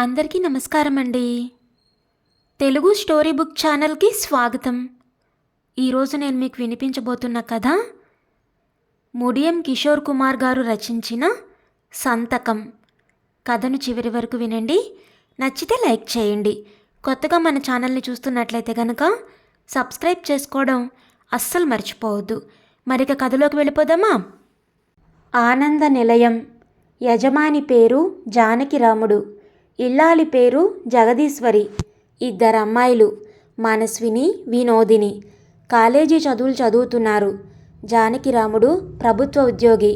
అందరికీ నమస్కారం అండి తెలుగు స్టోరీ బుక్ ఛానల్కి స్వాగతం. ఈరోజు నేను మీకు వినిపించబోతున్న కథ ముడియం కిషోర్ కుమార్ గారు రచించిన సంతకం. కథను చివరి వరకు వినండి. నచ్చితే లైక్ చేయండి. కొత్తగా మన ఛానల్ని చూస్తున్నట్లయితే కనుక సబ్స్క్రైబ్ చేసుకోవడం అస్సలు మర్చిపోవద్దు. మరిక కథలోకి వెళ్ళిపోదామా? ఆనంద నిలయం. యజమాని పేరు జానకిరాముడు ఇల్లాలి పేరు జగదీశ్వరి. ఇద్దరు అమ్మాయిలు మనస్విని వినోదిని. కాలేజీ చదువులు చదువుతున్నారు. జానకిరాముడు ప్రభుత్వ ఉద్యోగి.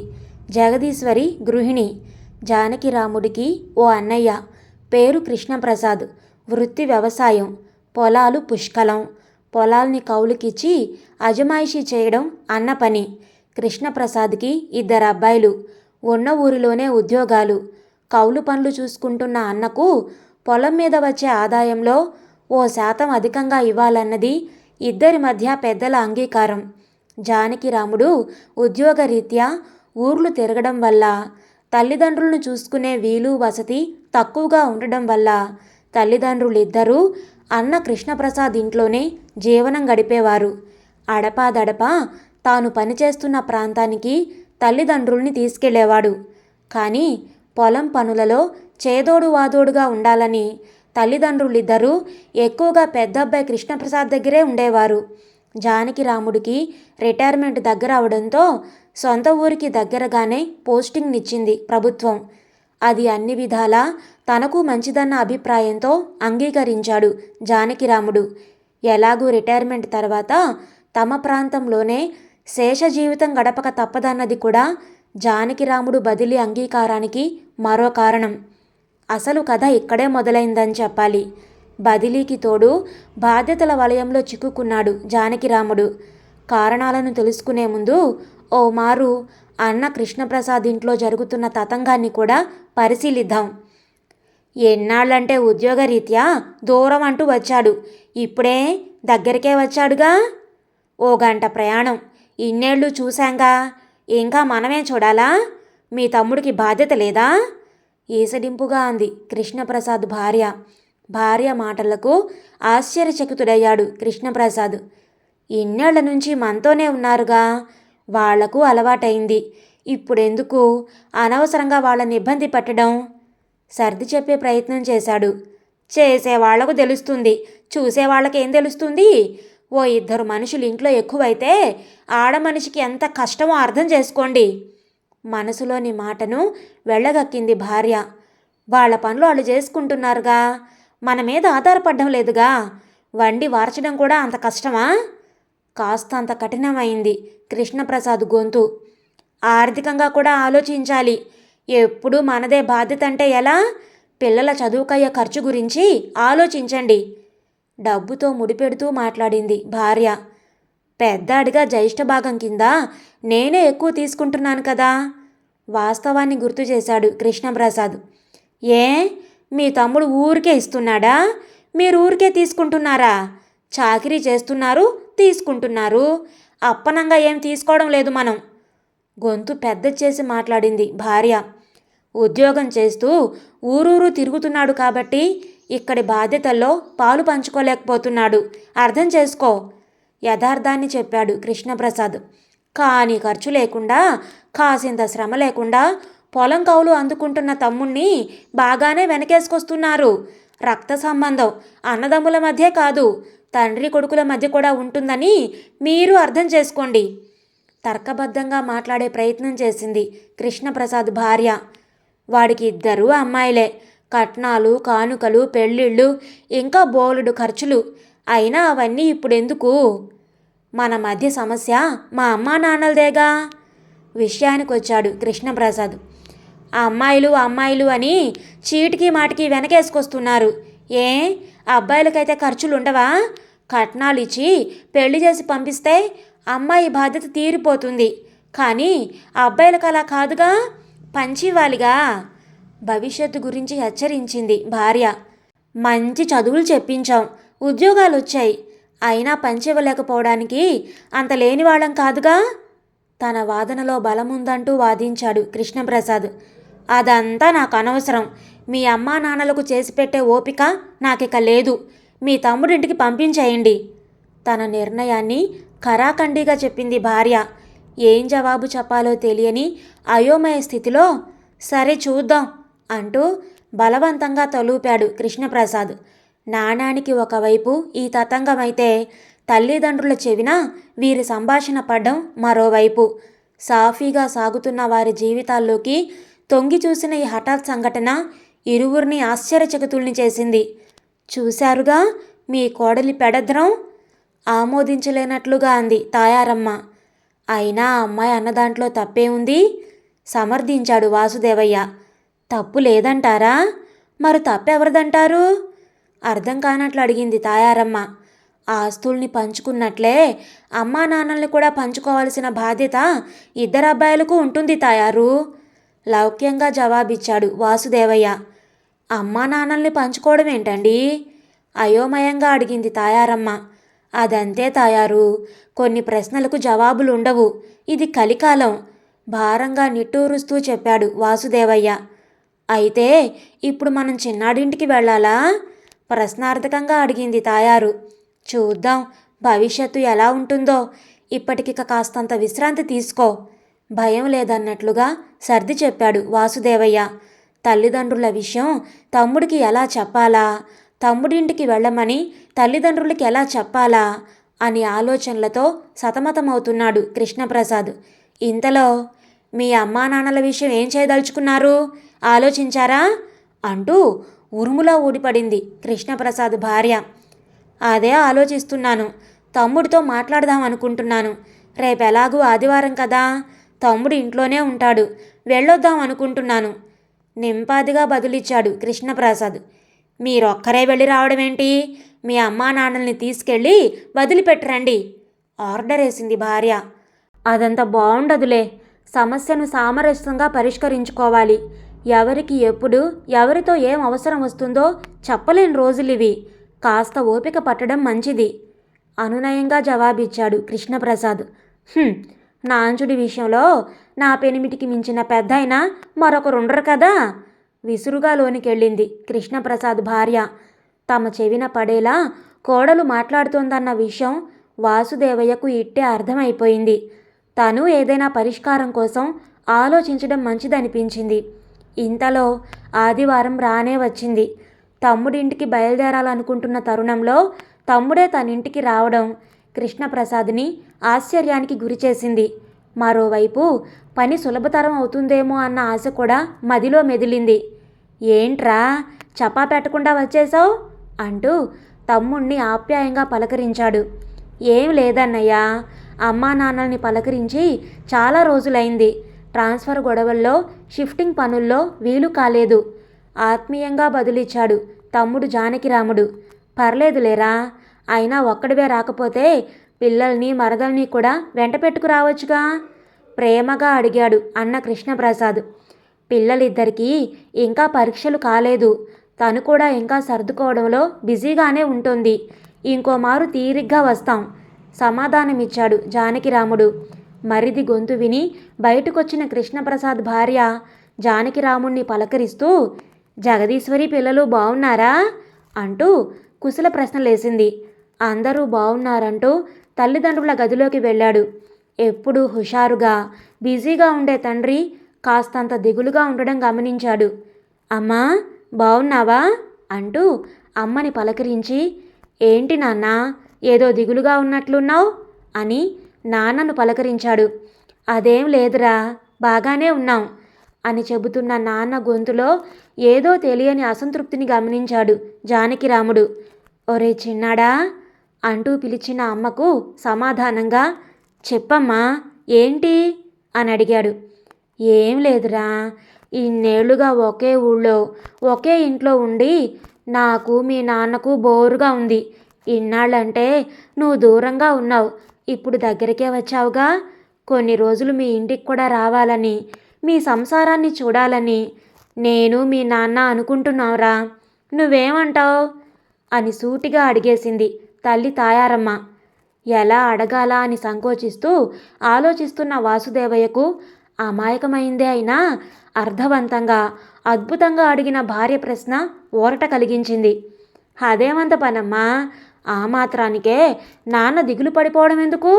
జగదీశ్వరి గృహిణి. జానకిరాముడికి ఓ అన్నయ్య. పేరు కృష్ణప్రసాద్. వృత్తి వ్యవసాయం. పొలాలు పుష్కలం. పొలాల్ని కౌలుకిచ్చి అజమాయిషీ చేయడం అన్న పని. కృష్ణప్రసాద్కి ఇద్దరు అబ్బాయిలు ఉన్న ఊరిలోనే ఉద్యోగాలు. కౌలు పనులు చూసుకుంటున్న అన్నకు పొలం మీద వచ్చే ఆదాయంలో ఓ శాతం అధికంగా ఇవ్వాలన్నది ఇద్దరి మధ్య పెద్దల అంగీకారం. జానకిరాముడు ఉద్యోగరీత్యా ఊర్లు తిరగడం వల్ల తల్లిదండ్రులను చూసుకునే వీలు వసతి తక్కువగా ఉండడం వల్ల తల్లిదండ్రులిద్దరూ అన్న కృష్ణప్రసాద్ ఇంట్లోనే జీవనం గడిపేవారు. అడపాదడపా తాను పనిచేస్తున్న ప్రాంతానికి తల్లిదండ్రుల్ని తీసుకెళ్ళేవాడు. కానీ పొలం పనులలో చేదోడు వాదోడుగా ఉండాలని తల్లిదండ్రులిద్దరూ ఎక్కువగా పెద్దబ్బాయి కృష్ణప్రసాద్ దగ్గరే ఉండేవారు. జానకి రాముడికి రిటైర్మెంట్ దగ్గర అవడంతో సొంత ఊరికి దగ్గరగానే పోస్టింగ్నిచ్చింది ప్రభుత్వం. అది అన్ని విధాలా తనకు మంచిదన్న అభిప్రాయంతో అంగీకరించాడు జానకిరాముడు. ఎలాగూ రిటైర్మెంట్ తర్వాత తమ ప్రాంతంలోనే శేష జీవితం గడపక తప్పదన్నది కూడా జానకిరాముడు బదిలీ అంగీకారానికి మరో కారణం. అసలు కథ ఇక్కడే మొదలైందని చెప్పాలి. బదిలీకి తోడు బాధ్యతల వలయంలో చిక్కుకున్నాడు జానకిరాముడు కారణాలను తెలుసుకునే ముందు ఓ మారు అన్న కృష్ణప్రసాద్ ఇంట్లో జరుగుతున్న తతంగాన్ని కూడా పరిశీలిద్దాం. ఎన్నాళ్ళంటే ఉద్యోగరీత్యా దూరం అంటూ వచ్చాడు. ఇప్పుడే దగ్గరికే వచ్చాడుగా? ఓ గంట ప్రయాణం. ఇన్నేళ్ళు చూశాంగా? ఇంకా మనమే చూడాలా? మీ తమ్ముడికి బాధ్యత లేదా? ఈసడింపుగా అంది కృష్ణప్రసాద్ భార్య. భార్య మాటలకు ఆశ్చర్యచకితుడయ్యాడు కృష్ణప్రసాద్. ఇన్నేళ్ళ నుంచి మనతోనే ఉన్నారుగా? వాళ్ళకు అలవాటైంది. ఇప్పుడెందుకు? అనవసరంగా వాళ్ళని ఇబ్బంది పెట్టడం? సర్ది చెప్పే ప్రయత్నం చేశాడు. చేసేవాళ్ళకు తెలుస్తుంది. చూసేవాళ్ళకేం ఏం తెలుస్తుంది? ఓ ఇద్దరు మనుషులు ఇంట్లో ఎక్కువైతే ఆడ మనిషికి ఎంత కష్టమో అర్థం చేసుకోండి. మనసులోని మాటను వెళ్ళగక్కింది భార్య. వాళ్ళ పనులు వాళ్ళు చేసుకుంటున్నారుగా. మన మీద ఆధారపడడం లేదుగా. వండి వార్చడం కూడా అంత కష్టమా? కాస్త అంత కఠినమైంది కృష్ణప్రసాద్ గొంతు. ఆర్థికంగా కూడా ఆలోచించాలి. ఎప్పుడు మనదే బాధ్యత అంటే ఎలా? పిల్లల చదువుకయ్యే ఖర్చు గురించి ఆలోచించండి. డబ్బుతో ముడిపెడుతూ మాట్లాడింది భార్య. పెద్దాడిగా జ్యేష్ఠ భాగం కింద? నేనే ఎక్కువ తీసుకుంటున్నాను కదా? వాస్తవాన్ని గుర్తు చేశాడు కృష్ణప్రసాద్. ఏ? మీ తమ్ముడు ఊరికే ఇస్తున్నాడా? మీరు ఊరికే తీసుకుంటున్నారా? చాకరీ చేస్తున్నారు తీసుకుంటున్నారు. అప్పనంగా ఏం తీసుకోవడం లేదు మనం. గొంతు పెద్ద చేసి మాట్లాడింది భార్య. ఉద్యోగం చేస్తూ ఊరూరు తిరుగుతున్నాడు కాబట్టి ఇక్కడి బాధ్యతల్లో పాలు పంచుకోలేకపోతున్నాడు. అర్థం చేసుకో యథార్థాన్ని చెప్పాడు కృష్ణప్రసాద్. కానీ ఖర్చు లేకుండా కాసింత శ్రమ లేకుండా పొలం కౌలు అందుకుంటున్న తమ్ముణ్ణి బాగానే వెనకేసుకొస్తున్నారు. రక్త సంబంధం అన్నదమ్ముల మధ్య కాదు తండ్రి కొడుకుల మధ్య కూడా ఉంటుందని మీరు అర్థం చేసుకోండి. తర్కబద్ధంగా మాట్లాడే ప్రయత్నం చేసింది కృష్ణప్రసాద్ భార్య. వాడికి ఇద్దరు అమ్మాయిలే. కట్నాలు కానుకలు పెళ్ళిళ్ళు ఇంకా బోలెడు ఖర్చులు. అయినా అవన్నీ ఇప్పుడెందుకు? మన మధ్య సమస్య మా అమ్మా నాన్నలదేగా? విషయానికి వచ్చాడు కృష్ణప్రసాద్. అమ్మాయిలు అమ్మాయిలు అని చీటికి మాటికి వెనకేసుకొస్తున్నారు. ఏ? అబ్బాయిలకైతే ఖర్చులు ఉండవా కట్నాలు ఇచ్చి పెళ్ళి చేసి పంపిస్తే అమ్మాయి బాధ్యత తీరిపోతుంది. కానీ అబ్బాయిలకు అలా కాదుగా? పంచివ్వాలిగా? భవిష్యత్తు గురించి హెచ్చరించింది భార్య. మంచి చదువులు చెప్పించాం. ఉద్యోగాలు వచ్చాయి అయినా పంచివ్వలేకపోవడానికి అంత లేనివాళ్ళం కాదుగా? తన వాదనలో బలముందంటూ వాదించాడు కృష్ణప్రసాద్. అదంతా నాకు అనవసరం మీ అమ్మా నాన్నలకు చేసి పెట్టే ఓపిక నాకిక లేదు. మీ తమ్ముడింటికి పంపించేయండి. తన నిర్ణయాన్ని ఖరాఖండిగా చెప్పింది భార్య. ఏం జవాబు చెప్పాలో తెలియని అయోమయ స్థితిలో సరే చూద్దాం. అంటూ బలవంతంగా తలూపాడు కృష్ణప్రసాద్. నాణానికి ఒకవైపు ఈ తతంగమైతే తల్లిదండ్రుల చెవిన వీరి సంభాషణ పడ్డం మరోవైపు. సాఫీగా సాగుతున్న వారి జీవితాల్లోకి తొంగి చూసిన ఈ హఠాత్ సంఘటన ఇరువురిని ఆశ్చర్యచకితుల్ని చేసింది. చూశారుగా మీ కోడలి పెడద్రం ఆమోదించలేనట్లుగా అంది తాయారమ్మ. అయినా ఆ అమ్మాయి అన్న దాంట్లో తప్పే ఉంది? సమర్థించాడు వాసుదేవయ్య. తప్పు లేదంటారా? మరి తప్పెవరిదంటారు అర్థం కానట్లు అడిగింది తాయారమ్మ. ఆస్తుల్ని పంచుకున్నట్లే అమ్మా నాన్నల్ని కూడా పంచుకోవాల్సిన బాధ్యత ఇద్దరు అబ్బాయిలకు ఉంటుంది తాయారు. లౌక్యంగా జవాబిచ్చాడు వాసుదేవయ్య. అమ్మా నాన్నల్ని పంచుకోవడం ఏంటండి? అయోమయంగా అడిగింది తాయారమ్మ. అదంతే తాయారు. కొన్ని ప్రశ్నలకు జవాబులు ఉండవు ఇది కలికాలం. భారంగా నిట్టూరుస్తూ చెప్పాడు వాసుదేవయ్య. అయితే ఇప్పుడు మనం చిన్నాడింటికి వెళ్ళాలా? ప్రశ్నార్థకంగా అడిగింది తాయారు. చూద్దాం భవిష్యత్తు ఎలా ఉంటుందో. ఇప్పటికి కాస్తంత విశ్రాంతి తీసుకో. భయం లేదన్నట్లుగా సర్ది చెప్పాడు వాసుదేవయ్య. తల్లిదండ్రుల విషయం తమ్ముడికి ఎలా చెప్పాలా? తమ్ముడింటికి వెళ్ళమని తల్లిదండ్రులకి ఎలా చెప్పాలా? అని ఆలోచనలతో సతమతమవుతున్నాడు కృష్ణప్రసాద్. ఇంతలో మీ అమ్మా నాన్నల విషయం ఏం చేయదలుచుకున్నారు? ఆలోచించారా? అంటూ ఉరుములా ఊడిపడింది కృష్ణప్రసాద్ భార్య. అదే ఆలోచిస్తున్నాను. తమ్ముడితో మాట్లాడదాం అనుకుంటున్నాను. రేపు ఆదివారం కదా? తమ్ముడు ఇంట్లోనే ఉంటాడు. వెళ్ళొద్దాం అనుకుంటున్నాను. నింపాదిగా బదులిచ్చాడు కృష్ణప్రసాద్. మీరొక్కరే వెళ్ళి రావడం ఏంటి మీ అమ్మా నాన్నల్ని తీసుకెళ్ళి వదిలిపెట్టరండి. ఆర్డర్ వేసింది భార్య. అదంతా బాగుండదులే సమస్యను సామరస్యంగా పరిష్కరించుకోవాలి. ఎవరికి ఎప్పుడు ఎవరితో ఏం అవసరం వస్తుందో చెప్పలేని రోజులివి. కాస్త ఓపిక పట్టడం మంచిది. అనునయంగా జవాబిచ్చాడు కృష్ణప్రసాద్. నాంచుడి విషయంలో నా పెనిమిటికి మించిన పెద్దయినా మరొకరుండరు కదా? విసురుగా లోనికెళ్ళింది కృష్ణప్రసాద్ భార్య. తమ చెవిన పడేలా కోడలు మాట్లాడుతోందన్న విషయం వాసుదేవయ్యకు ఇట్టే అర్థమైపోయింది. తను ఏదైనా పరిష్కారం కోసం ఆలోచించడం మంచిదనిపించింది. ఇంతలో ఆదివారం రానే వచ్చింది. తమ్ముడింటికి బయలుదేరాలనుకుంటున్న తరుణంలో తమ్ముడే తన ఇంటికి రావడం కృష్ణప్రసాద్ని ఆశ్చర్యానికి గురిచేసింది. మరోవైపు పని సులభతరం అవుతుందేమో అన్న ఆశ కూడా మదిలో మెదిలింది. ఏంట్రా చపా పెట్టకుండా వచ్చేశావు? అంటూ తమ్ముణ్ణి ఆప్యాయంగా పలకరించాడు. ఏం లేదన్నయ్యా అమ్మా నాన్నల్ని పలకరించి చాలా రోజులైంది. ట్రాన్స్ఫర్ గొడవల్లో షిఫ్టింగ్ పనుల్లో వీలు కాలేదు. ఆత్మీయంగా బదులిచ్చాడు తమ్ముడు జానకిరాముడు. పర్లేదులేరా అయినా ఒక్కడివే రాకపోతే పిల్లల్ని మరదల్ని కూడా వెంట పెట్టుకురావచ్చుగా? ప్రేమగా అడిగాడు అన్న కృష్ణప్రసాద్. పిల్లలిద్దరికీ ఇంకా పరీక్షలు కాలేదు. తను కూడా ఇంకా సర్దుకోవడంలో బిజీగానే ఉంటుంది. ఇంకోమారు తీరిగ్గా వస్తాం. సమాధానమిచ్చాడు జానకిరాముడు. మరిది గొంతు విని బయటకొచ్చిన కృష్ణప్రసాద్ భార్య జానకిరాముణ్ణి పలకరిస్తూ జగదీశ్వరి పిల్లలు బాగున్నారా అంటూ కుశల ప్రశ్నలేసింది. అందరూ బాగున్నారంటూ తల్లిదండ్రుల గదిలోకి వెళ్ళాడు. ఎప్పుడూ హుషారుగా బిజీగా ఉండే తండ్రి కాస్తంత దిగులుగా ఉండడం గమనించాడు. అమ్మా బాగున్నావా అంటూ అమ్మని పలకరించి ఏంటి నాన్న ఏదో దిగులుగా ఉన్నట్లున్నావు? అని నాన్నను పలకరించాడు. అదేం లేదురా బాగానే ఉన్నాం అని చెబుతున్న నాన్న గొంతులో ఏదో తెలియని అసంతృప్తిని గమనించాడు జానకిరాముడు. ఒరే చిన్నాడా అంటూ పిలిచిన అమ్మకు సమాధానంగా చెప్పమ్మా ఏంటి? అని అడిగాడు. ఏం లేదురా ఇన్నేళ్ళుగా ఒకే ఊళ్ళో ఒకే ఇంట్లో ఉండి నాకు మీ నాన్నకు బోరుగా ఉంది. ఇన్నాళ్ళంటే నువ్వు దూరంగా ఉన్నావు ఇప్పుడు దగ్గరికే వచ్చావుగా? కొన్ని రోజులు మీ ఇంటికి కూడా రావాలని మీ సంసారాన్ని చూడాలని నేను మీ నాన్న అనుకుంటున్నావురా. నువ్వేమంటావు? అని సూటిగా అడిగేసింది తల్లి తాయారమ్మ. ఎలా అడగాలా అని సంకోచిస్తూ ఆలోచిస్తున్న వాసుదేవయ్యకు అమాయకమైందే అయినా అర్థవంతంగా అద్భుతంగా అడిగిన భార్య ప్రశ్న ఊరట కలిగించింది. అదేమంత పనమ్మా? ఆ మాత్రానికే నాన్న దిగులు పడిపోవడం ఎందుకు?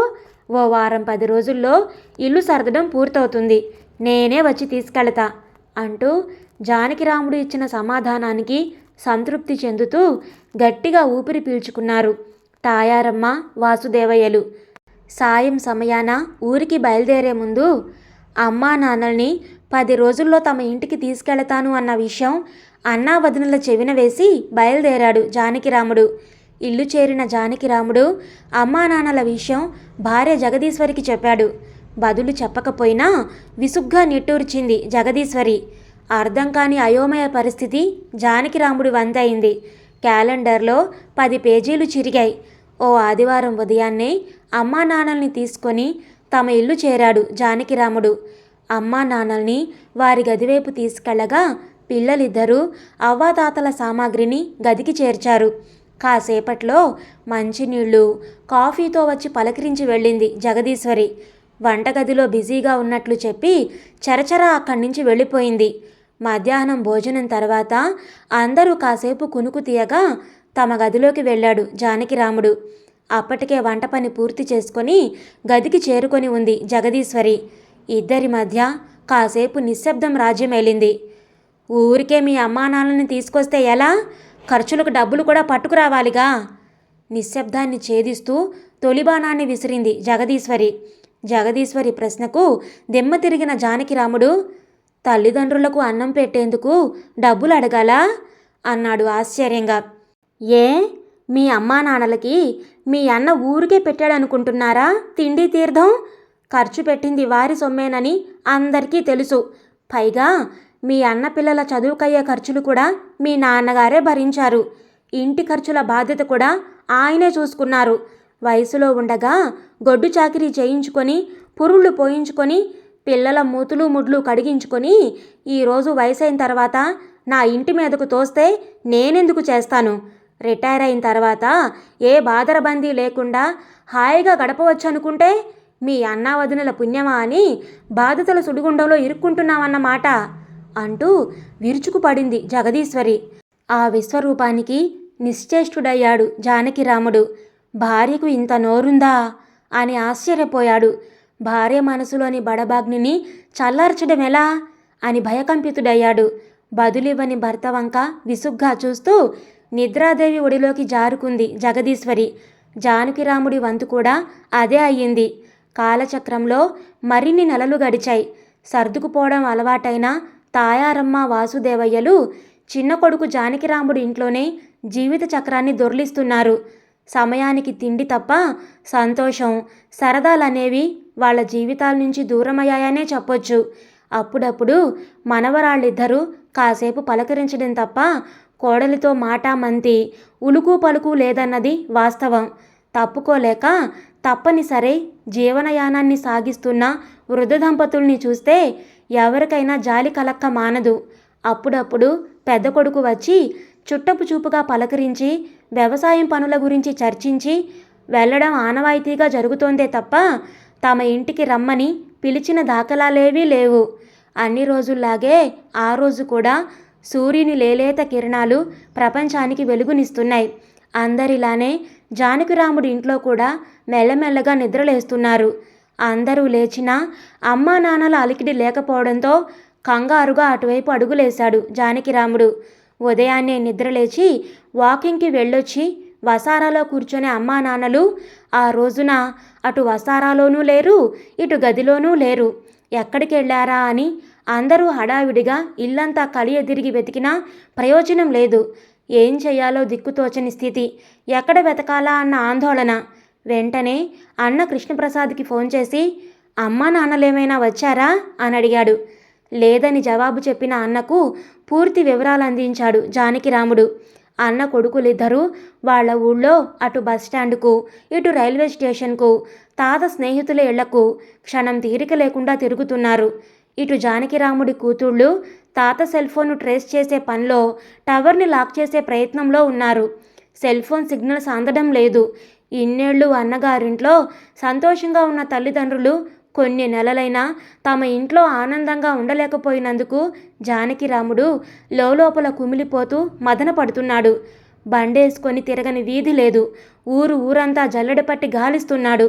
ఓ వారం పది రోజుల్లో ఇల్లు సర్దడం పూర్తవుతుంది. నేనే వచ్చి తీసుకెళతా అంటూ జానకిరాముడు ఇచ్చిన సమాధానానికి సంతృప్తి చెందుతూ గట్టిగా ఊపిరి పీల్చుకున్నారు తాయారమ్మ వాసుదేవయ్యలు. సాయం సమయాన ఊరికి బయలుదేరే ముందు అమ్మా నాన్నల్ని పది రోజుల్లో తమ ఇంటికి తీసుకెళతాను అన్న విషయం అన్నా వదినల చెవిన వేసి బయలుదేరాడు జానకిరాముడు. ఇల్లు చేరిన జానకిరాముడు అమ్మా నాన్నల విషయం భార్య జగదీశ్వరికి చెప్పాడు. బదులు చెప్పకపోయినా విసుగ్గా నిట్టూర్చింది జగదీశ్వరి. అర్థం కాని అయోమయ పరిస్థితి జానకిరాముడి వంతైంది క్యాలెండర్లో పది పేజీలు చిరిగాయి. ఓ ఆదివారం ఉదయాన్నే అమ్మా నాన్నల్ని తీసుకొని తమ ఇల్లు చేరాడు జానకిరాముడు. అమ్మా నాన్నల్ని వారి గదివైపు తీసుకెళ్ళగా పిల్లలిద్దరూ అవ్వాతాతల సామాగ్రిని గదికి చేర్చారు. కాసేపట్లో మంచినీళ్ళు కాఫీతో వచ్చి పలకరించి వెళ్ళింది జగదీశ్వరి. వంటగదిలో బిజీగా ఉన్నట్లు చెప్పి చరచర అక్కడి నుంచి వెళ్ళిపోయింది. మధ్యాహ్నం భోజనం తర్వాత అందరూ కాసేపు కునుకు తీయగా తమ గదిలోకి వెళ్ళాడు జానకిరాముడు. అప్పటికే వంట పని పూర్తి చేసుకొని గదికి చేరుకొని ఉంది జగదీశ్వరి. ఇద్దరి మధ్య కాసేపు నిశ్శబ్దం రాజ్యమేలింది. ఊరికే మీ అమ్మానాన్నని తీసుకొస్తే ఎలా? ఖర్చులకు డబ్బులు కూడా పట్టుకురావాలిగా. నిశ్శబ్దాన్ని ఛేదిస్తూ తొలిబాణాన్ని విసిరింది జగదీశ్వరి. జగదీశ్వరి ప్రశ్నకు దెమ్మ తిరిగిన జానకిరాముడు తల్లిదండ్రులకు అన్నం పెట్టేందుకు డబ్బులు అడగాలా? అన్నాడు ఆశ్చర్యంగా. ఏ? మీ అమ్మా నాన్నలకి మీ అన్న ఊరికే పెట్టాడనుకుంటున్నారా? తిండి తీర్థం? ఖర్చు పెట్టింది వారి సొమ్మేనని అందరికీ తెలుసు. పైగా మీ అన్న పిల్లల చదువుకయ్యే ఖర్చులు కూడా మీ నాన్నగారే భరించారు. ఇంటి ఖర్చుల బాధ్యత కూడా ఆయనే చూసుకున్నారు. వయసులో ఉండగా గొడ్డు చాకిరీ చేయించుకొని పురుళ్ళు పోయించుకొని పిల్లల మూతులు ముడ్లు కడిగించుకొని ఈరోజు వయసైన తర్వాత నా ఇంటి మీదకు తోస్తే నేనెందుకు చేస్తాను? రిటైర్ అయిన తర్వాత ఏ బాదరబందీ లేకుండా హాయిగా గడపవచ్చు అనుకుంటే మీ అన్నా వదినల పుణ్యమా అని బాధితుల సుడిగుండంలో ఇరుక్కుంటున్నామన్నమాట. అంటూ విరుచుకుపడింది జగదీశ్వరి. ఆ విశ్వరూపానికి నిశ్చేష్టుడయ్యాడు జానకిరాముడు భార్యకు ఇంత నోరుందా? అని ఆశ్చర్యపోయాడు. భార్య మనసులోని బడబాగ్నిని చల్లార్చడం ఎలా? అని భయకంపితుడయ్యాడు. బదులివ్వని భర్త వంక విసుగ్గా చూస్తూ నిద్రాదేవి ఒడిలోకి జారుకుంది జగదీశ్వరి. జానకిరాముడి వంతు కూడా అదే అయ్యింది. కాలచక్రంలో మరిన్ని నెలలు గడిచాయి. సర్దుకుపోవడం అలవాటైన తాయారమ్మ వాసుదేవయ్యలు చిన్న కొడుకు జానకిరాముడు ఇంట్లోనే జీవిత చక్రాన్ని దొర్లిస్తున్నారు. సమయానికి తిండి తప్ప సంతోషం సరదాలనేవి వాళ్ళ జీవితాల నుంచి దూరమయ్యాయనే చెప్పొచ్చు. అప్పుడప్పుడు మనవరాళ్ళిద్దరూ కాసేపు పలకరించడం తప్ప కోడలితో మాట మంతి ఉలుకు పలుకు లేదన్నది వాస్తవం. తప్పుకోలేక తప్పనిసరే జీవనయానాన్ని సాగిస్తున్న వృద్ధ దంపతుల్ని చూస్తే ఎవరికైనా జాలి కలక్క మానదు. అప్పుడప్పుడు పెద్ద కొడుకు వచ్చి చుట్టపు చూపుగా పలకరించి వ్యవసాయం పనుల గురించి చర్చించి వెళ్ళడం ఆనవాయితీగా జరుగుతోందే తప్ప తమ ఇంటికి రమ్మని పిలిచిన దాఖలాలేవీ లేవు. అన్ని రోజుల్లాగే ఆ రోజు కూడా సూర్యుని లేలేత కిరణాలు ప్రపంచానికి వెలుగునిస్తున్నాయి. అందరిలానే జానకిరాముడి ఇంట్లో కూడా మెల్లమెల్లగా నిద్రలేస్తున్నారు. అందరూ లేచినా అమ్మా నాన్నల అలికిడి లేకపోవడంతో కంగారుగా అటువైపు అడుగులేశాడు జానకిరాముడు. ఉదయాన్నే నిద్రలేచి వాకింగ్కి వెళ్ళొచ్చి వసారాలో కూర్చొని అమ్మా నాన్నలు ఆ రోజున అటు వసారాలోనూ లేరు ఇటు గదిలోనూ లేరు. ఎక్కడికి వెళ్ళారా అని అందరూ హడావిడిగా ఇల్లంతా కలియ ఎదిరిగి వెతికినా ప్రయోజనం లేదు. ఏం చేయాలో దిక్కుతోచని స్థితి. ఎక్కడ వెతకాలా అన్న ఆందోళన. వెంటనే అన్న కృష్ణప్రసాద్కి ఫోన్ చేసి అమ్మా నాన్నలేమైనా వచ్చారా? అని అడిగాడు. లేదని జవాబు చెప్పిన అన్నకు పూర్తి వివరాలు అందించాడు జానకిరాముడు. అన్న కొడుకులిద్దరూ వాళ్ళ ఊళ్ళో అటు బస్టాండ్కు ఇటు రైల్వే స్టేషన్కు తాత స్నేహితుల ఇళ్ళకు క్షణం తీరిక లేకుండా తిరుగుతున్నారు. ఇటు జానకిరాముడి కూతుళ్ళు తాత సెల్ ఫోన్ను ట్రేస్ చేసే పనిలో టవర్ని లాక్ చేసే ప్రయత్నంలో ఉన్నారు. సెల్ ఫోన్ సిగ్నల్స్ అందడం లేదు. ఇన్నేళ్ళు అన్నగారింట్లో సంతోషంగా ఉన్న తల్లిదండ్రులు కొన్ని నెలలైనా తమ ఇంట్లో ఆనందంగా ఉండలేకపోయినందుకు జానకిరాముడు లోపల కుమిలిపోతూ మదన పడుతున్నాడు. బండేసుకొని తిరగని వీధి లేదు. ఊరు ఊరంతా జల్లెడపట్టి గాలిస్తున్నాడు.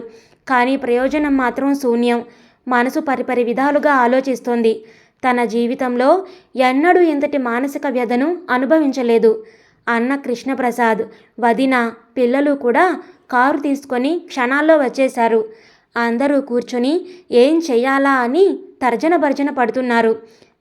కానీ ప్రయోజనం మాత్రం శూన్యం. మనసు పరిపరి విధాలుగా ఆలోచిస్తోంది. తన జీవితంలో ఎన్నడూ ఇంతటి మానసిక వ్యధను అనుభవించలేదు. అన్న కృష్ణప్రసాద్ వదిన పిల్లలు కూడా కారు తీసుకొని క్షణాల్లో వచ్చేశారు. అందరూ కూర్చొని ఏం చెయ్యాలా అని తర్జన భర్జన పడుతున్నారు.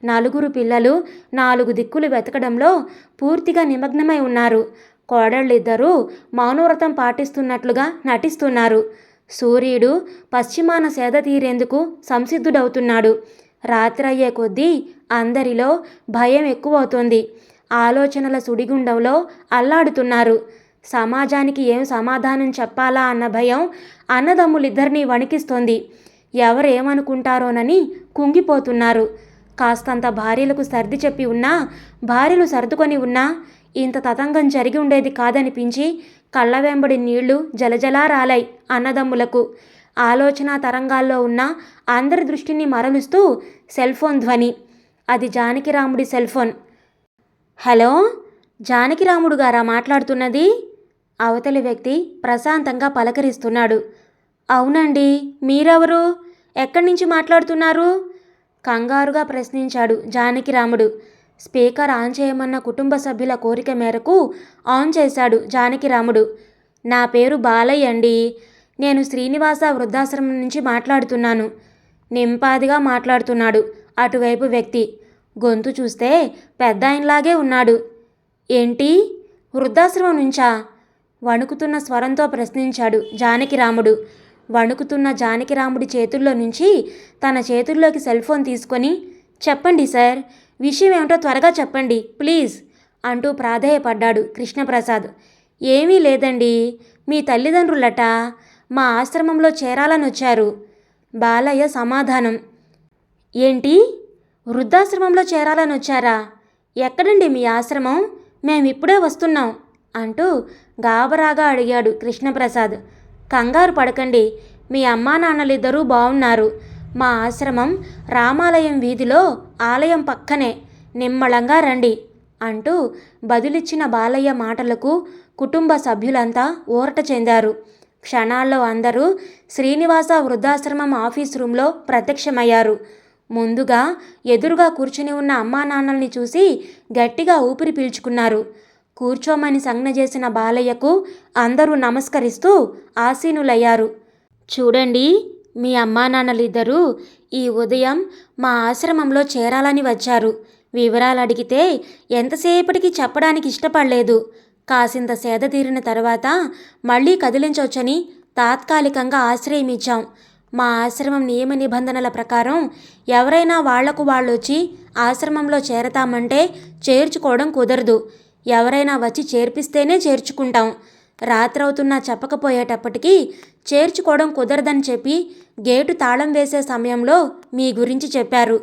నలుగురు పిల్లలు నాలుగు దిక్కులు వెతకడంలో పూర్తిగా నిమగ్నమై ఉన్నారు. కోడళ్ళిద్దరూ మౌనవ్రతం పాటిస్తున్నట్లుగా నటిస్తున్నారు. సూర్యుడు పశ్చిమాన సేద తీరేందుకు సంసిద్ధుడవుతున్నాడు. రాత్రి అయ్యే కొద్దీ అందరిలో భయం ఎక్కువవుతోంది. ఆలోచనల సుడిగుండంలో అల్లాడుతున్నారు. సమాజానికి ఏం సమాధానం చెప్పాలా అన్న భయం అన్నదమ్ములిద్దరినీ వణికిస్తోంది. ఎవరేమనుకుంటారోనని కుంగిపోతున్నారు. కాస్తంత భార్యలకు సర్ది చెప్పి ఉన్నా భార్యలు సర్దుకొని ఉన్నా ఇంత తతంగం జరిగి ఉండేది కాదనిపించి కళ్ళ వెంబడి నీళ్ళు జలజలా రాలాయి అన్నదమ్ములకు. ఆలోచన తరంగాల్లో ఉన్న అందరి దృష్టిని మరలుస్తూ సెల్ ఫోన్ ధ్వని. అది జానకిరాముడి సెల్ ఫోన్. హలో? జానకిరాముడు గారా మాట్లాడుతున్నది? అవతలి వ్యక్తి ప్రశాంతంగా పలకరిస్తున్నాడు. అవునండి మీరెవరు? ఎక్కడి నుంచి మాట్లాడుతున్నారు? కంగారుగా ప్రశ్నించాడు జానకిరాముడు. స్పీకర్ ఆన్ చేయమన్న కుటుంబ సభ్యుల కోరిక మేరకు ఆన్ చేశాడు జానకిరాముడు. నా పేరు బాలయ్య అండి. నేను శ్రీనివాస వృద్ధాశ్రమం నుంచి మాట్లాడుతున్నాను. నింపాదిగా మాట్లాడుతున్నాడు అటువైపు వ్యక్తి. గొంతు చూస్తే పెద్దాయనలాగే ఉన్నాడు. ఏంటి? వృద్ధాశ్రమం నుంచా? వణుకుతున్న స్వరంతో ప్రశ్నించాడు జానకిరాముడు. వణుకుతున్న జానకిరాముడి చేతుల్లో నుంచి తన చేతుల్లోకి సెల్ ఫోన్ తీసుకొని చెప్పండి సార్ విషయం ఏమిటో త్వరగా చెప్పండి ప్లీజ్ అంటూ ప్రాధేయపడ్డాడు కృష్ణప్రసాద్. ఏమీ లేదండి మీ తల్లిదండ్రులట మా ఆశ్రమంలో చేరాలని వచ్చారు. బాలయ్య సమాధానం. ఏంటి వృద్ధాశ్రమంలో చేరాలని వచ్చారా? ఎక్కడండి మీ ఆశ్రమం? మేమిప్పుడే వస్తున్నాం. అంటూ గాబరాగా అడిగాడు కృష్ణప్రసాద్. కంగారు పడకండి మీ అమ్మా నాన్నలిద్దరూ బాగున్నారు మా ఆశ్రమం రామాలయం వీధిలో ఆలయం పక్కనే. నిమ్మళంగా రండి అంటూ బదులిచ్చిన బాలయ్య మాటలకు కుటుంబ సభ్యులంతా ఊరట చెందారు. క్షణాల్లో అందరూ శ్రీనివాస వృద్ధాశ్రమం ఆఫీస్ రూంలో ప్రత్యక్షమయ్యారు. ముందుగా ఎదురుగా కూర్చుని ఉన్న అమ్మా నాన్నల్ని చూసి గట్టిగా ఊపిరి పీల్చుకున్నారు. కూర్చోమని సంజ్ఞ చేసిన బాలయ్యకు అందరూ నమస్కరిస్తూ ఆసీనులయ్యారు. చూడండి మీ అమ్మా నాన్నలిద్దరూ ఈ ఉదయం మా ఆశ్రమంలో చేరాలని వచ్చారు. వివరాలు అడిగితే ఎంతసేపటికి చెప్పడానికి ఇష్టపడలేదు. కాసింత సేద తీరిన తర్వాత మళ్ళీ కదిలించవచ్చని తాత్కాలికంగా ఆశ్రయం ఇచ్చాం మా ఆశ్రమం నియమ నిబంధనల ప్రకారం ఎవరైనా వాళ్ళకు వాళ్ళు వచ్చి ఆశ్రమంలో చేరతామంటే చేర్చుకోవడం కుదరదు. ఎవరైనా వచ్చి చేర్పిస్తేనే చేర్చుకుంటాం. రాత్రవుతున్నా చెప్పకపోయేటప్పటికీ చేర్చుకోవడం కుదరదని చెప్పి గేటు తాళం వేసే సమయంలో మీ గురించి చెప్పారు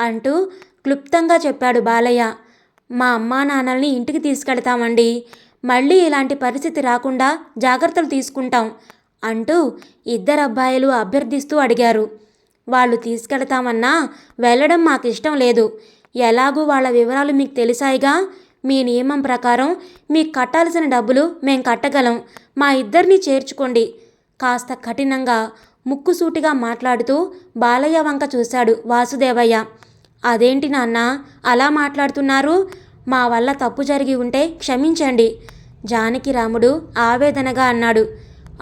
అంటూ క్లుప్తంగా చెప్పాడు బాలయ్య. మా అమ్మా నాన్నల్ని ఇంటికి తీసుకెళ్తామండి. మళ్ళీ ఇలాంటి పరిస్థితి రాకుండా జాగ్రత్తలు తీసుకుంటాం అంటూ ఇద్దరు అబ్బాయిలు అభ్యర్థిస్తూ అడిగారు. వాళ్ళు తీసుకెళ్తామన్నా వెళ్ళడం మాకు ఇష్టం లేదు. ఎలాగూ వాళ్ళ వివరాలు మీకు తెలిసాయిగా? మీ నియమం ప్రకారం మీకు కట్టాల్సిన డబ్బులు మేం కట్టగలం. మా ఇద్దరిని చేర్చుకోండి. కాస్త కఠినంగా ముక్కుసూటిగా మాట్లాడుతూ బాలయ్య వంక చూశాడు వాసుదేవయ్య. అదేంటి నాన్న అలా మాట్లాడుతున్నారు? మా వల్ల తప్పు జరిగి ఉంటే క్షమించండి. జానకి రాముడు ఆవేదనగా అన్నాడు.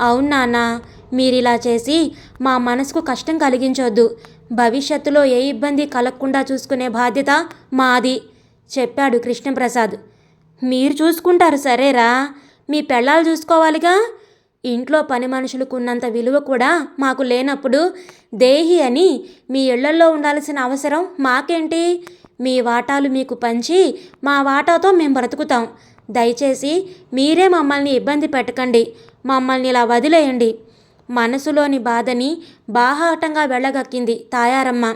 అవును నాన్న మీరిలా చేసి మా మనసుకు కష్టం కలిగించొద్దు. భవిష్యత్తులో ఏ ఇబ్బంది కలగకుండా చూసుకునే బాధ్యత మాది. చెప్పాడు కృష్ణప్రసాద్. మీరు చూసుకుంటారు సరేరా. మీ పెళ్ళాలు చూసుకోవాలిగా. ఇంట్లో పని మనుషులకు ఉన్నంత విలువ కూడా మాకు లేనప్పుడు దేహి అని మీ ఇళ్ళల్లో ఉండాల్సిన అవసరం మాకేంటి? మీ వాటాలు మీకు పంచి మా వాటాతో మేము బ్రతుకుతాం. దయచేసి మీరే మమ్మల్ని ఇబ్బంది పెట్టకండి. మమ్మల్ని ఇలా వదిలేయండి. మనసులోని బాధని బాహాటంగా వెళ్ళగక్కింది తాయారమ్మ.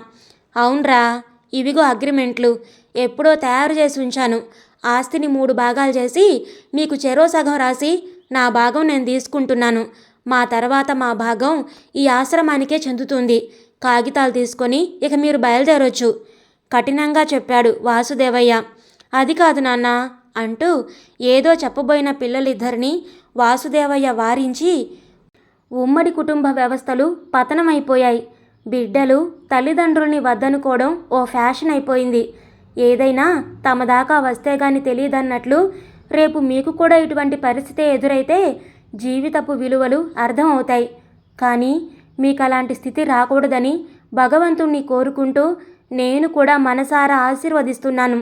అవునరా ఇవిగో అగ్రిమెంట్లు. ఎప్పుడో తయారు చేసి ఉంచాను. ఆస్తిని మూడు భాగాలు చేసి మీకు చెరో సగం రాసి నా భాగం నేను తీసుకుంటున్నాను. మా తర్వాత మా భాగం ఈ ఆశ్రమానికే చెందుతుంది. కాగితాలు తీసుకొని ఇక మీరు బయలుదేరొచ్చు. కఠినంగా చెప్పాడు వాసుదేవయ్య. అది కాదు నాన్న అంటూ ఏదో చెప్పబోయిన పిల్లలిద్దరినీ వాసుదేవయ్య వారించి ఉమ్మడి కుటుంబ వ్యవస్థలు పతనమైపోయాయి. బిడ్డలు తల్లిదండ్రుల్ని వద్దనుకోవడం ఓ ఫ్యాషన్ అయిపోయింది. ఏదైనా తమ దాకా వస్తే గాని తెలియదన్నట్లు రేపు మీకు కూడా ఇటువంటి పరిస్థితి ఎదురైతే జీవితపు విలువలు అర్థం అవుతాయి. కానీ మీకు అలాంటి స్థితి రాకూడదని భగవంతుణ్ణి కోరుకుంటూ నేను కూడా మనసారా ఆశీర్వదిస్తున్నాను.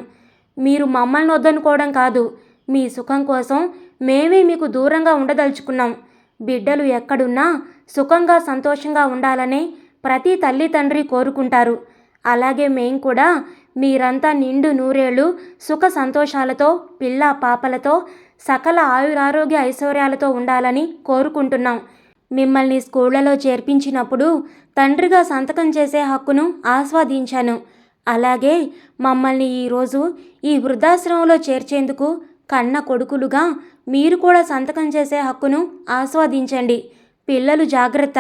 మీరు మమ్మల్ని వద్దనుకోవడం కాదు మీ సుఖం కోసం మేమే మీకు దూరంగా ఉండదలుచుకున్నాం. బిడ్డలు ఎక్కడున్నా సుఖంగా సంతోషంగా ఉండాలనే ప్రతి తల్లి తండ్రి కోరుకుంటారు. అలాగే మేం కూడా మీరంతా నిండు నూరేళ్ళు సుఖ సంతోషాలతో పిల్ల పాపలతో సకల ఆయురారోగ్య ఐశ్వర్యాలతో ఉండాలని కోరుకుంటున్నాం. మిమ్మల్ని స్కూళ్ళలో చేర్పించినప్పుడు తండ్రిగా సంతకం చేసే హక్కును ఆస్వాదించాను. అలాగే మమ్మల్ని ఈరోజు ఈ వృద్ధాశ్రమంలో చేర్చేందుకు కన్న కొడుకులుగా మీరు కూడా సంతకం చేసే హక్కును ఆస్వాదించండి. పిల్లలు జాగ్రత్త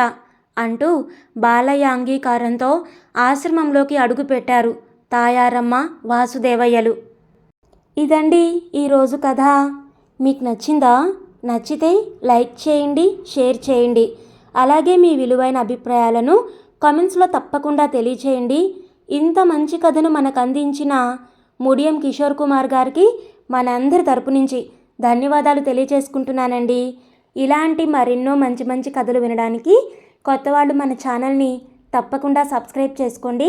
అంటూ బాలయ్య అంగీకారంతో ఆశ్రమంలోకి అడుగుపెట్టారు. తాయారమ్మ వాసుదేవయ్యలు. ఇదండి ఈరోజు కథ. మీకు నచ్చిందా? నచ్చితే లైక్ చేయండి షేర్ చేయండి. అలాగే మీ విలువైన అభిప్రాయాలను కామెంట్స్లో తప్పకుండా తెలియచేయండి. ఇంత మంచి కథను మనకు అందించిన ముడియం కిషోర్ కుమార్ గారికి మనందరి తరపు నుంచి ధన్యవాదాలు తెలియజేసుకుంటున్నానండి ఇలాంటి మరెన్నో మంచి మంచి కథలు వినడానికి కొత్త వాళ్ళు మన ఛానల్ని తప్పకుండా సబ్స్క్రైబ్ చేసుకోండి.